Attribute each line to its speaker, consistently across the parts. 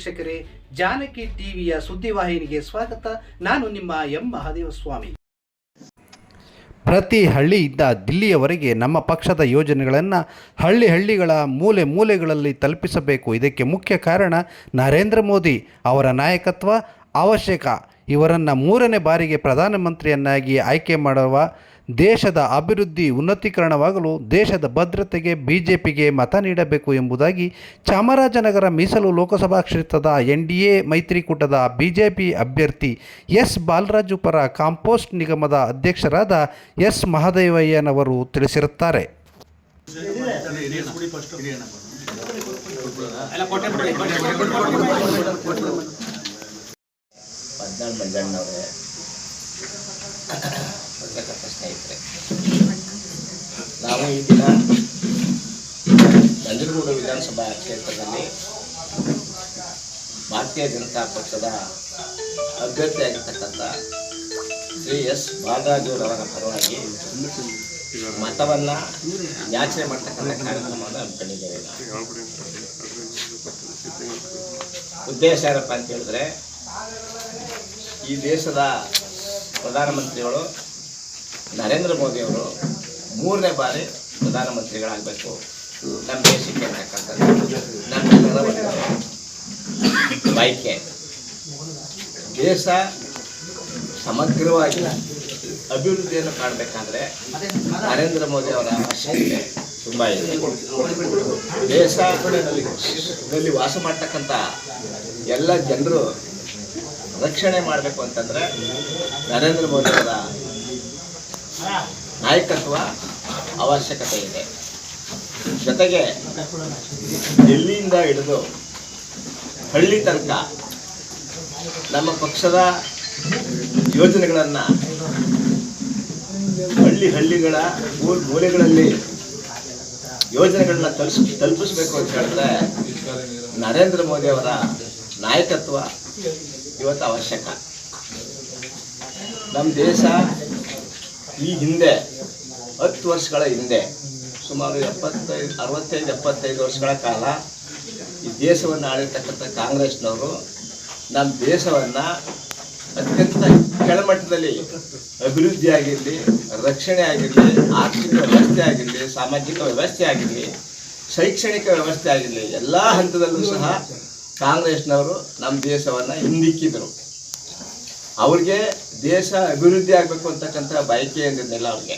Speaker 1: ವೀಕ್ಷಕರೇ, ಜಾನಕಿ ಟಿವಿಯ ಸುದ್ದಿವಾಹಿನಿಗೆ ಸ್ವಾಗತ. ನಾನು ನಿಮ್ಮ ಎಂ. ಮಹಾದೇವಸ್ವಾಮಿ. ಪ್ರತಿ ಹಳ್ಳಿಯಿಂದ ದಿಲ್ಲಿಯವರೆಗೆ ನಮ್ಮ ಪಕ್ಷದ ಯೋಜನೆಗಳನ್ನು ಹಳ್ಳಿ ಹಳ್ಳಿಗಳ ಮೂಲೆ ಮೂಲೆಗಳಲ್ಲಿ ತಲುಪಿಸಬೇಕು. ಇದಕ್ಕೆ ಮುಖ್ಯ ಕಾರಣ ನರೇಂದ್ರ ಮೋದಿ ಅವರ ನಾಯಕತ್ವ ಅವಶ್ಯಕ. ಇವರನ್ನು ಮೂರನೇ ಬಾರಿಗೆ ಪ್ರಧಾನಮಂತ್ರಿಯನ್ನಾಗಿ ಆಯ್ಕೆ ಮಾಡುವ ದೇಶದ ಅಭಿವೃದ್ಧಿ ಉನ್ನತೀಕರಣವಾಗಲು ದೇಶದ ಭದ್ರತೆಗೆ ಬಿಜೆಪಿಗೆ ಮತ ನೀಡಬೇಕು ಎಂಬುದಾಗಿ ಚಾಮರಾಜನಗರ ಮೀಸಲು ಲೋಕಸಭಾ ಕ್ಷೇತ್ರದ ಎನ್ ಡಿ ಎ ಮೈತ್ರಿಕೂಟದ ಬಿಜೆಪಿ ಅಭ್ಯರ್ಥಿ ಎಸ್ ಬಾಲರಾಜು ಪರ ಕಾಂಪೋಸ್ಟ್ ನಿಗಮದ ಅಧ್ಯಕ್ಷರಾದ ಎಸ್ ಮಹದೇವಯ್ಯನವರು ತಿಳಿಸಿರುತ್ತಾರೆ.
Speaker 2: ಪದ್ನಾಳ್ ಮಂಜಣ್ಣವರೇ ಪತ್ರಕರ್ತ ಸ್ನೇಹಿತರೆ. ನಾವು ಈ ದಿನ ನಂಜನಗೂಡು ವಿಧಾನಸಭಾ ಕ್ಷೇತ್ರದಲ್ಲಿ ಭಾರತೀಯ ಜನತಾ ಪಕ್ಷದ ಅಭ್ಯರ್ಥಿಯಾಗಿರ್ತಕ್ಕಂಥ ಶ್ರೀ ಎಸ್ ಬಾಲರಾಜುರವರ ಪರವಾಗಿ ಮತವನ್ನು ಯಾಚನೆ ಮಾಡ್ತಕ್ಕಂಥ ಕಾರ್ಯಕ್ರಮವನ್ನು ಹಮ್ಮಿಕೊಂಡಿದ್ದೇವೆ ಉದ್ದೇಶ ಏನಪ್ಪ ಅಂತ ಹೇಳಿದ್ರೆ ಈ ದೇಶದ ಪ್ರಧಾನಮಂತ್ರಿಗಳು ನರೇಂದ್ರ ಮೋದಿಯವರು ಮೂರನೇ ಬಾರಿ ಪ್ರಧಾನಮಂತ್ರಿಗಳಾಗಬೇಕು. ನಮ್ಮ ದೇಶಕ್ಕೆ ಅಂತಕ್ಕಂಥದ್ದು ನಮ್ಮ ಬಯಕೆ ದೇಶ ಸಮಗ್ರವಾಗಿ ಅಭಿವೃದ್ಧಿಯನ್ನು ಕಾಣಬೇಕಾದ್ರೆ ನರೇಂದ್ರ ಮೋದಿ ಅವರ ಅವಶ್ಯಕತೆ ತುಂಬ ಇದೆ. ದೇಶದಲ್ಲಿ ವಾಸ ಮಾಡ್ತಕ್ಕಂಥ ಎಲ್ಲ ಜನರು ರಕ್ಷಣೆ ಮಾಡಬೇಕು ಅಂತಂದ್ರೆ ನರೇಂದ್ರ ಮೋದಿ ಅವರ ನಾಯಕತ್ವ ಅವಶ್ಯಕತೆ ಇದೆ. ಜೊತೆಗೆ ಡೆಲ್ಲಿಯಿಂದ ಹಿಡಿದು ಹಳ್ಳಿ ತನಕ ನಮ್ಮ ಪಕ್ಷದ ಯೋಜನೆಗಳನ್ನು ಹಳ್ಳಿ ಹಳ್ಳಿಗಳ ಮೂಲ ಮೂಲೆಗಳಲ್ಲಿ ಯೋಜನೆಗಳನ್ನ ತಲುಪಿಸ್ ತಲುಪಿಸ್ಬೇಕು ಅಂತ ಹೇಳಿದ್ರೆ ನರೇಂದ್ರ ಮೋದಿ ಅವರ ನಾಯಕತ್ವ ಇವತ್ತು ಅವಶ್ಯಕ. ನಮ್ಮ ದೇಶ ಈ ಹಿಂದೆ, ಹತ್ತು ವರ್ಷಗಳ ಹಿಂದೆ, ಸುಮಾರು ಎಪ್ಪತ್ತೈದು, ಅರವತ್ತೈದು, ಎಪ್ಪತ್ತೈದು ವರ್ಷಗಳ ಕಾಲ ಈ ದೇಶವನ್ನು ಆಳಿರ್ತಕ್ಕಂಥ ಕಾಂಗ್ರೆಸ್ನವರು ನಮ್ಮ ದೇಶವನ್ನು ಅತ್ಯಂತ ಕೆಳಮಟ್ಟದಲ್ಲಿ ಅಭಿವೃದ್ಧಿ ಆಗಿರಲಿ, ರಕ್ಷಣೆ ಆಗಿರಲಿ, ಆರ್ಥಿಕ ವ್ಯವಸ್ಥೆ ಆಗಿರಲಿ, ಸಾಮಾಜಿಕ ವ್ಯವಸ್ಥೆ ಆಗಿರಲಿ, ಶೈಕ್ಷಣಿಕ ವ್ಯವಸ್ಥೆ ಆಗಿರಲಿ, ಎಲ್ಲ ಹಂತದಲ್ಲೂ ಸಹ ಕಾಂಗ್ರೆಸ್ನವರು ನಮ್ಮ ದೇಶವನ್ನು ಹಿಂದಿಕ್ಕಿದರು. ಅವ್ರಿಗೆ ದೇಶ ಅಭಿವೃದ್ಧಿ ಆಗಬೇಕು ಅಂತಕ್ಕಂಥ ಬಯಕೆ ಏನಿರಲಿಲ್ಲ ಅವ್ರಿಗೆ.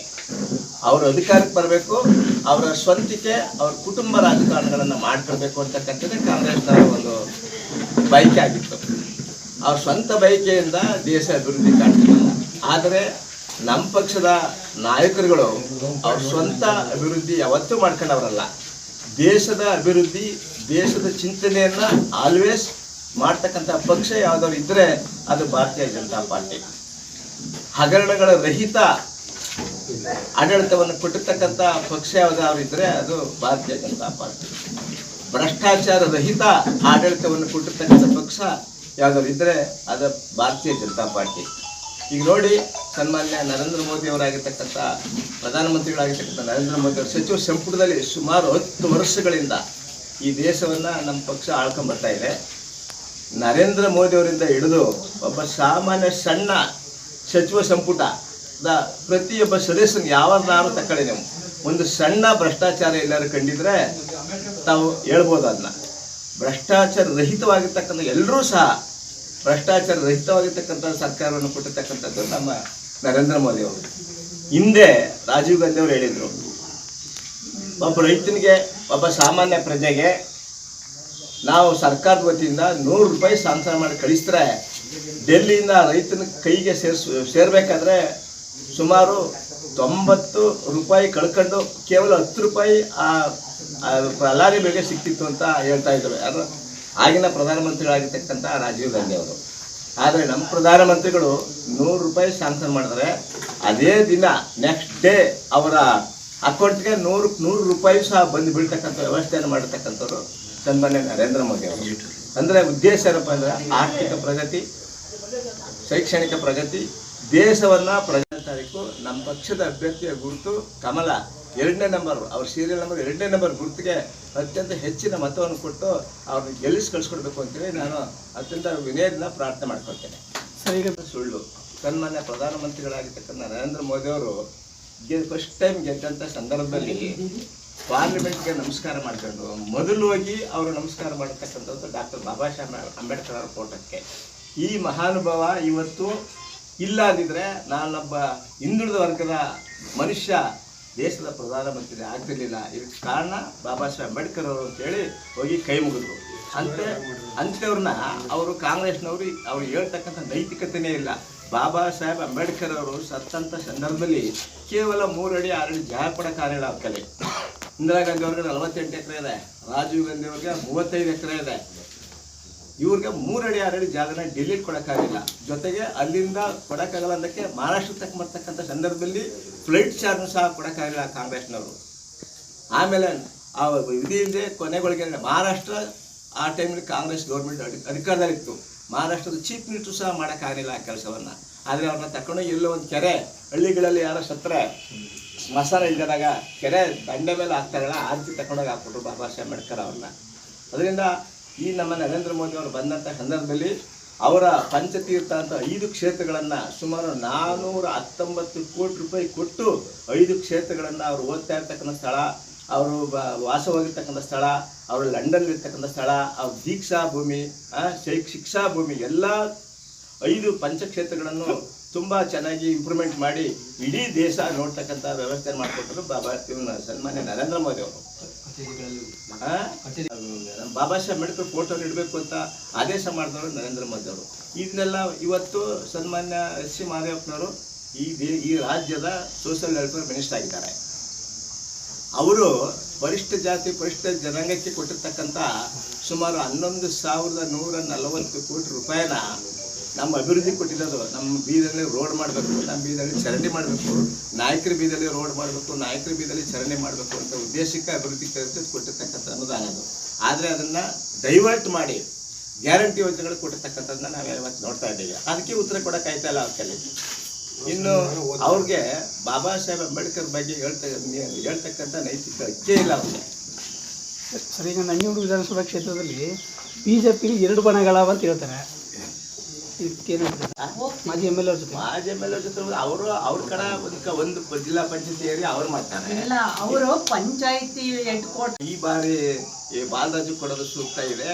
Speaker 2: ಅವರು ಅಧಿಕಾರಕ್ಕೆ ಬರಬೇಕು, ಅವರ ಸ್ವಂತಿಕೆ, ಅವ್ರ ಕುಟುಂಬ ರಾಜಕಾರಣಗಳನ್ನು ಮಾಡ್ಕೊಳ್ಬೇಕು ಅಂತಕ್ಕಂಥದ್ದೇ ಕಾಂಗ್ರೆಸ್ನವರ ಒಂದು ಬಯಕೆ ಆಗಿತ್ತು. ಅವ್ರ ಸ್ವಂತ ಬಯಕೆಯಿಂದ ದೇಶ ಅಭಿವೃದ್ಧಿ ಕಾಣ್ತಿರಲಿಲ್ಲ ಆದರೆ ನಮ್ಮ ಪಕ್ಷದ ನಾಯಕರುಗಳು ಅವ್ರ ಸ್ವಂತ ಅಭಿವೃದ್ಧಿ ಯಾವತ್ತೂ ಮಾಡ್ಕೊಂಡವರಲ್ಲ. ದೇಶದ ಅಭಿವೃದ್ಧಿ ದೇಶದ ಚಿಂತನೆಯನ್ನ ಆಲ್ವೇಸ್ ಮಾಡ್ತಕ್ಕಂಥ ಪಕ್ಷ ಯಾವ್ದಾದ್ರು ಇದ್ರೆ ಅದು ಭಾರತೀಯ ಜನತಾ ಪಾರ್ಟಿ. ಹಗರಣಗಳ ರಹಿತ ಆಡಳಿತವನ್ನು ಕೊಟ್ಟಿರ್ತಕ್ಕಂಥ ಪಕ್ಷ ಯಾವ್ದಾದ್ರು ಇದ್ರೆ ಅದು ಭಾರತೀಯ ಜನತಾ ಪಾರ್ಟಿ. ಭ್ರಷ್ಟಾಚಾರ ರಹಿತ ಆಡಳಿತವನ್ನು ಕೊಟ್ಟಿರ್ತಕ್ಕಂಥ ಪಕ್ಷ ಯಾವ್ದಾದ್ರು ಇದ್ರೆ ಅದು ಭಾರತೀಯ ಜನತಾ ಪಾರ್ಟಿ. ಈಗ ನೋಡಿ, ಸನ್ಮಾನ್ಯ ನರೇಂದ್ರ ಮೋದಿ ಅವರಾಗಿರ್ತಕ್ಕಂಥ, ಪ್ರಧಾನಮಂತ್ರಿಗಳಾಗಿರ್ತಕ್ಕಂಥ ನರೇಂದ್ರ ಮೋದಿ ಅವರು ಸಚಿವ ಸಂಪುಟದಲ್ಲಿ ಸುಮಾರು ಹತ್ತು ವರ್ಷಗಳಿಂದ ಈ ದೇಶವನ್ನ ನಮ್ಮ ಪಕ್ಷ ಆಳ್ಕೊಂಡು ಬರ್ತಾ ಇದೆ. ನರೇಂದ್ರ ಮೋದಿ ಅವರಿಂದ ಹಿಡಿದು ಒಬ್ಬ ಸಾಮಾನ್ಯ ಸಣ್ಣ ಸಚಿವ ಸಂಪುಟದ ಪ್ರತಿಯೊಬ್ಬ ಸದಸ್ಯನ ಯಾವನ್ನಾರು ತಕೊಳ್ಳಿ ನೀವು? ಒಂದು ಸಣ್ಣ ಭ್ರಷ್ಟಾಚಾರ ಎಲ್ಲರೂ ಕಂಡಿದ್ರೆ ತಾವು ಹೇಳ್ಬೋದು ಅದನ್ನ ಭ್ರಷ್ಟಾಚಾರ ರಹಿತವಾಗಿರ್ತಕ್ಕಂಥ ಎಲ್ಲರೂ ಸಹ ಭ್ರಷ್ಟಾಚಾರ ರಹಿತವಾಗಿರ್ತಕ್ಕಂಥ ಸರ್ಕಾರವನ್ನು ಕೊಟ್ಟಿರ್ತಕ್ಕಂಥದ್ದು ನಮ್ಮ ನರೇಂದ್ರ ಮೋದಿ ಅವರು ಹಿಂದೆ ರಾಜೀವ್ ಗಾಂಧಿ ಅವರು ಹೇಳಿದರು ಒಬ್ಬ ರೈತನಿಗೆ, ಒಬ್ಬ ಸಾಮಾನ್ಯ ಪ್ರಜೆಗೆ ನಾವು ಸರ್ಕಾರದ ವತಿಯಿಂದ ನೂರು ರೂಪಾಯಿ ಸಾಂಸಾರ ಮಾಡಿ ಕಳಿಸಿದ್ರೆ, ಡೆಲ್ಲಿಯಿಂದ ರೈತನ ಕೈಗೆ ಸೇರಿಸ್, ಸೇರಬೇಕಾದ್ರೆ ಸುಮಾರು ತೊಂಬತ್ತು ರೂಪಾಯಿ ಕಳ್ಕೊಂಡು ಕೇವಲ ಹತ್ತು ರೂಪಾಯಿ ಆ ಪ್ರಲಾರಿ ಲಾರಿ ಬೆಲೆ ಸಿಕ್ತಿತ್ತು ಅಂತ ಹೇಳ್ತಾ ಇದ್ರು ಯಾರು? ಆಗಿನ ಪ್ರಧಾನಮಂತ್ರಿಗಳಾಗಿರ್ತಕ್ಕಂಥ ರಾಜೀವ್ ಗಾಂಧಿ ಅವರು. ಆದರೆ ನಮ್ಮ ಪ್ರಧಾನಮಂತ್ರಿಗಳು ನೂರು ರೂಪಾಯಿ ಸ್ಯಾಂಕ್ಷನ್ ಮಾಡಿದ್ರೆ, ಅದೇ ದಿನ ನೆಕ್ಸ್ಟ್ ಡೇ ಅವರ ಅಕೌಂಟ್ಗೆ ನೂರು ನೂರು ರೂಪಾಯಿ ಸಹ ಬಂದು ಬೀಳ್ತಕ್ಕಂಥ ವ್ಯವಸ್ಥೆಯನ್ನು ಮಾಡಿರ್ತಕ್ಕಂಥವ್ರು ಸನ್ಮಾನ್ಯ ನರೇಂದ್ರ ಮೋದಿ ಅವರು. ಅಂದರೆ ಉದ್ದೇಶ ಏನಪ್ಪ ಅಂದರೆ ಆರ್ಥಿಕ ಪ್ರಗತಿ ಶೈಕ್ಷಣಿಕ ಪ್ರಗತಿ ದೇಶವನ್ನು ಪ್ರಜಾ ತಾರೀಕು ನಮ್ಮ ಪಕ್ಷದ ಅಭ್ಯರ್ಥಿಯ ಗುರುತು ಕಮಲ ಎರಡನೇ ನಂಬರ್ ಅವ್ರ ಸೀರಿಯಲ್ ನಂಬರ್ ಎರಡನೇ ನಂಬರ್ ಗುರುತಿಗೆ ಅತ್ಯಂತ ಹೆಚ್ಚಿನ ಮತವನ್ನು ಕೊಟ್ಟು ಅವ್ರನ್ನ ಗೆಲ್ಲಿಸಿ ಕಳಿಸ್ಕೊಡ್ಬೇಕು ಅಂತೇಳಿ ನಾನು ಅತ್ಯಂತ ವಿನಯದಿಂದ ಪ್ರಾರ್ಥನೆ ಮಾಡ್ಕೊಳ್ತೇನೆ.
Speaker 3: ಸರ್.
Speaker 2: ಸುಳ್ಳು. ಸನ್ಮಾನ್ಯ ಪ್ರಧಾನಮಂತ್ರಿಗಳಾಗಿರ್ತಕ್ಕಂಥ ನರೇಂದ್ರ ಮೋದಿ ಅವರು ಫಸ್ಟ್ ಟೈಮ್ ಗೆದ್ದಂಥ ಸಂದರ್ಭದಲ್ಲಿ ಪಾರ್ಲಿಮೆಂಟ್ಗೆ ನಮಸ್ಕಾರ ಮಾಡ್ಕೊಂಡು, ಮೊದಲು ಹೋಗಿ ಅವರು ನಮಸ್ಕಾರ ಮಾಡತಕ್ಕಂಥದ್ದು ಡಾಕ್ಟರ್ ಬಾಬಾ ಸಾಹೇಬ್ ಅಂಬೇಡ್ಕರ್ ಅವರ ಫೋಟೋಕ್ಕೆ ಈ ಮಹಾನುಭಾವ ಇವತ್ತು ಇಲ್ಲ ಅಂದಿದ್ರೆ ನಾನೊಬ್ಬ ಹಿಂದುಳಿದ ವರ್ಗದ ಮನುಷ್ಯ, ದೇಶದ ಪ್ರಧಾನಮಂತ್ರಿ ಆಗ್ತಿರ್ಲಿಲ್ಲ. ಇದಕ್ಕೆ ಕಾರಣ ಬಾಬಾ ಸಾಹೇಬ್ ಅಂಬೇಡ್ಕರ್ ಅವರು ಅಂತೇಳಿ ಹೋಗಿ ಕೈ ಮುಗಿದ್ರು. ಅಂತೆ ಅಂಥವ್ರನ್ನ ಅವರು ಕಾಂಗ್ರೆಸ್ನವರು, ಅವ್ರು ಹೇಳ್ತಕ್ಕಂಥ ನೈತಿಕತೆನೇ ಇಲ್ಲ. ಬಾಬಾ ಸಾಹೇಬ್ ಅಂಬೇಡ್ಕರ್ ಅವರು ಸತ್ತಂಥ ಸಂದರ್ಭದಲ್ಲಿ ಕೇವಲ ಮೂರಡಿ ಅಡಿ ಜಾಗ ಕೂಡ ಕಲೆ. ಇಂದಿರಾ ಗಾಂಧಿ ಅವ್ರಿಗೆ ನಲವತ್ತೆಂಟು ಎಕರೆ ಇದೆ, ರಾಜೀವ್ ಗಾಂಧಿ ಅವ್ರಿಗೆ ಮೂವತ್ತೈದು ಎಕರೆ ಇದೆ. ಇವ್ರಿಗೆ ಮೂರಡಿ, ಆರಡಿ ಜಾಗನ ಡಿಲೀಟ್ ಕೊಡೋಕ್ಕಾಗಿಲ್ಲ ಜೊತೆಗೆ ಅಲ್ಲಿಂದ ಕೊಡೋಕ್ಕಾಗಲ್ಲ ಅಂದಕ್ಕೆ ಮಹಾರಾಷ್ಟ್ರ ತಕ್ಕ ಬರ್ತಕ್ಕಂಥ ಸಂದರ್ಭದಲ್ಲಿ ಫ್ಲೈಟ್ ಚಾರ್ಜ್ ಸಹ ಕೊಡೋಕ್ಕಾಗಿಲ್ಲ ಕಾಂಗ್ರೆಸ್ನವರು. ಆಮೇಲೆ ಆ ವಿಧಿ ಇಲ್ಲದೆ ಕೊನೆಗಳಿಗೆ ಮಹಾರಾಷ್ಟ್ರ ಆ ಟೈಮಲ್ಲಿ ಕಾಂಗ್ರೆಸ್ ಗೌರ್ಮೆಂಟ್ ಅಧಿ ಅಧಿಕಾರದಲ್ಲಿತ್ತು. ಮಹಾರಾಷ್ಟ್ರದ ಚೀಫ್ ಮಿನಿಸ್ಟರ್ ಸಹ ಮಾಡೋಕ್ಕಾಗಲಿಲ್ಲ ಆ ಕೆಲಸವನ್ನು. ಆದರೆ ಅವ್ರನ್ನ ತಗೊಂಡೋಗಿ ಎಲ್ಲೋ ಒಂದು ಕೆರೆ, ಹಳ್ಳಿಗಳಲ್ಲಿ ಯಾರೋ ಸತ್ತರೆ ಮಸಾಲ ಇಲ್ದಾಗ ಕೆರೆ ದಂಡೆ ಮೇಲೆ ಹಾಕ್ತಾರಲ್ಲ ಆ ರೀತಿ ತಗೊಂಡೋಗಿ ಹಾಕ್ಬಿಟ್ರು ಬಾಬಾ ಸಾಹೇಬ್ ಅಂಬೇಡ್ಕರ್ ಅವ್ರನ್ನ. ಅದರಿಂದ ಈ ನಮ್ಮ ನರೇಂದ್ರ ಮೋದಿ ಅವರು ಬಂದಂಥ ಸಂದರ್ಭದಲ್ಲಿ ಅವರ ಪಂಚತೀರ್ಥ ಅಂತ ಐದು ಕ್ಷೇತ್ರಗಳನ್ನು ಸುಮಾರು ನಾನ್ನೂರ ಹತ್ತೊಂಬತ್ತು ಕೋಟಿ ರೂಪಾಯಿ ಕೊಟ್ಟು ಐದು ಕ್ಷೇತ್ರಗಳನ್ನು ಅವರು ಓದ್ತಾ ಇರ್ತಕ್ಕಂಥ ಸ್ಥಳ ಅವರು ವಾಸವಾಗಿರ್ತಕ್ಕಂಥ ಸ್ಥಳ, ಅವರು ಲಂಡನ್ ಇರ್ತಕ್ಕಂಥ ಸ್ಥಳ ಅವ್ರ ದೀಕ್ಷಾ ಭೂಮಿ ಶೈಕ್ ಶಿಕ್ಷಾ ಭೂಮಿ, ಎಲ್ಲ ಐದು ಪಂಚಕ್ಷೇತ್ರಗಳನ್ನು ತುಂಬ ಚೆನ್ನಾಗಿ ಇಂಪ್ರೂವ್ಮೆಂಟ್ ಮಾಡಿ ಇಡೀ ದೇಶ ನೋಡ್ತಕ್ಕಂಥ ವ್ಯವಸ್ಥೆ ಮಾಡಿಕೊಟ್ಟರು ಬಾಬಾ ಸನ್ಮಾನ್ಯ ನರೇಂದ್ರ ಮೋದಿ ಅವರು. ಬಾಬಾ ಸಾಹೇಬ್ ಅಂಬೇಡ್ಕರ್ ಫೋಟೋ ಇಡಬೇಕು ಅಂತ ಆದೇಶ ಮಾಡಿದವರು ನರೇಂದ್ರ ಮೋದಿ ಅವರು. ಇದನ್ನೆಲ್ಲ ಇವತ್ತು ಸನ್ಮಾನ್ಯ ಎಸ್ ಸಿ ಮಹಾದೇವಪ್ಪನವರು ಈ ದೇ, ಈ ರಾಜ್ಯದ ಸೋಷಿಯಲ್ ವೆಲ್ಫೇರ್ ಮಿನಿಸ್ಟರ್ ಆಗಿದ್ದಾರೆ. ಅವರು ಪರಿಷ್ಠ ಜಾತಿ, ಪರಿಷ್ಠ ಜನಾಂಗಕ್ಕೆ ಕೊಟ್ಟಿರ್ತಕ್ಕಂಥ ಸುಮಾರು ಹನ್ನೊಂದು ಸಾವಿರದ ನೂರ ನಲವತ್ತು ಕೋಟಿ ರೂಪಾಯಿನ ನಮ್ಮ ಅಭಿವೃದ್ಧಿ ಕೊಟ್ಟಿರೋದು. ನಮ್ಮ ಬೀದಲ್ಲಿ ರೋಡ್ ಮಾಡಬೇಕು, ನಮ್ಮ ಬೀದಲ್ಲಿ ಚರಂಡಿ ಮಾಡಬೇಕು, ನಾಯಕರ ಬೀದಲ್ಲಿ ರೋಡ್ ಮಾಡಬೇಕು, ನಾಯಕರ ಬೀದಲ್ಲಿ ಚರಂಡಿ ಮಾಡಬೇಕು ಅಂತ ಉದ್ದೇಶಕ್ಕೆ ಅಭಿವೃದ್ಧಿ ಕೊಟ್ಟಿರ್ತಕ್ಕಂಥ ಅನುದಾನ ಅದು. ಆದರೆ ಅದನ್ನು ಡೈವರ್ಟ್ ಮಾಡಿ ಗ್ಯಾರಂಟಿ ಯೋಜನೆಗಳು ಕೊಟ್ಟಿರ್ತಕ್ಕಂಥದ್ದನ್ನ ನಾವು ಇವತ್ತು ನೋಡ್ತಾ ಇದ್ದೀವಿ. ಅದಕ್ಕೆ ಉತ್ತರ ಕೊಡೋಕ್ಕಾಯ್ತಾ ಇಲ್ಲ ಅವ್ರ ಕೈಲಿ? ಇನ್ನು ಅವ್ರಿಗೆ ಬಾಬಾ ಸಾಹೇಬ್ ಅಂಬೇಡ್ಕರ್ ಬಗ್ಗೆ ಹೇಳ್ತ ಹೇಳ್ತಕ್ಕಂಥ ನೈತಿಕ ಹಕ್ಕೇ ಇಲ್ಲ ಅವ್ರಿಗೆ.
Speaker 3: ಸರ್, ಈಗ ನಂಜನಗೂಡು ವಿಧಾನಸಭಾ ಕ್ಷೇತ್ರದಲ್ಲಿ ಬಿ ಜೆ ಪಿಲಿ ಎರಡು ಬಣಗಳವ ಅಂತ ಹೇಳ್ತಾರೆ. ಇದಕ್ಕೇನು? ಮಾಜಿ ಎಂ ಎಲ್ ಅವ್ರ ಜೊತೆ.
Speaker 2: ಮಾಜಿ ಎಂ ಎಲ್ ಜೊತೆ ಅವರು ಅವ್ರ ಕಡೆ ಒಂದು ಒಂದು ಜಿಲ್ಲಾ ಪಂಚಾಯತಿ ಏರಿ ಅವ್ರು ಮಾಡ್ತಾರೆ.
Speaker 4: ಇಲ್ಲ ಅವರು ಪಂಚಾಯತಿ ಹೆಡ್
Speaker 2: ಈ ಬಾರಿ ಈ ಬಾಲರಾಜು ಕೊಡೋದು ಸೂಕ್ತ ಇದೆ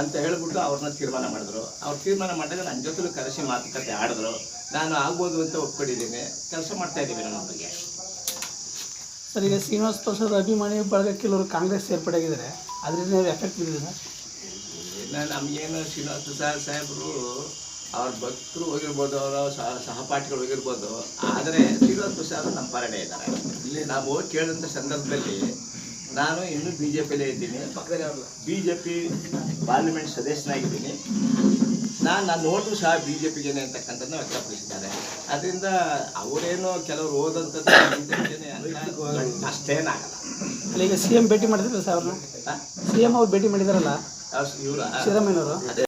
Speaker 2: ಅಂತ ಹೇಳ್ಬಿಟ್ಟು ಅವ್ರನ್ನ ತೀರ್ಮಾನ ಮಾಡಿದ್ರು. ಅವ್ರು ತೀರ್ಮಾನ ಮಾಡಿದಾಗ ನನ್ನ ಜೊತೆಲೂ ಕರೆಸಿ ಮಾತುಕತೆ ಆಡಿದ್ರು. ನಾನು ಆಗ್ಬೋದು ಅಂತ ಒಪ್ಕೊಂಡಿದ್ದೀನಿ. ಕೆಲಸ ಮಾಡ್ತಾ ಇದ್ದೀವಿ ನಮ್ಮ ಬಗ್ಗೆ.
Speaker 3: ಸರ್ ಈಗ ಶ್ರೀನಿವಾಸ ಪ್ರಸಾದ್ ಅಭಿಮಾನಿ ಬಳಗ ಕೆಲವರು ಕಾಂಗ್ರೆಸ್ ಸೇರ್ಪಡೆಯಾಗಿದ್ದಾರೆ. ಅದರಿಂದ ಎಫೆಕ್ಟ್ ಬಿದ್ದಿದೆ ಸರ್
Speaker 2: ನಮಗೇನು ಶ್ರೀನಿವಾಸ ಪ್ರಸಾದ್ ಸಾಹೇಬರು ಅವ್ರ ಭಕ್ತರು ಹೋಗಿರ್ಬೋದು ಅವರ ಸಹ ಸಹಪಾಠಿಗಳು ಹೋಗಿರ್ಬೋದು ಆದರೆ ಶ್ರೀನಿವಾಸ ಪ್ರಸಾದ್ ನಮ್ಮ ಪರಣೆ ಇದ್ದಾರೆ. ಇಲ್ಲಿ ನಾವು ಹೋಗಿ ಕೇಳಿದಂಥ ಸಂದರ್ಭದಲ್ಲಿ ನಾನು ಇನ್ನೂ ಬಿ ಜೆ ಪಿಲೇ ಇದ್ದೀನಿ. ಬಿ ಜೆ ಪಿ ಪಾರ್ಲಿಮೆಂಟ್ ಸದಸ್ಯನಾಗಿದ್ದೀನಿ. ನಾನು ನಾನು ನೋಟು ಸಹ ಬಿ ಜೆ ಪಿಗೇನೆ ಅಂತಕ್ಕಂಥದ್ದನ್ನ ವ್ಯಕ್ತಪಡಿಸಿದ್ದಾರೆ. ಅದರಿಂದ ಅವರೇನೋ ಕೆಲವರು ಓದಂಥದ್ದು ಅಷ್ಟೇನಾಗಲ್ಲ.
Speaker 3: ಈಗ ಸಿ ಎಂ ಭೇಟಿ ಮಾಡಿದ್ರೆ ಸರ್ ಅವ್ರನ್ನ? ಸಿ ಎಂ ಅವ್ರು ಭೇಟಿ ಮಾಡಿದಾರಲ್ಲ?
Speaker 2: ಇವರ?
Speaker 3: ಸಿದ್ದರಾಮಯ್ಯನವರು?
Speaker 2: ಅದೇ.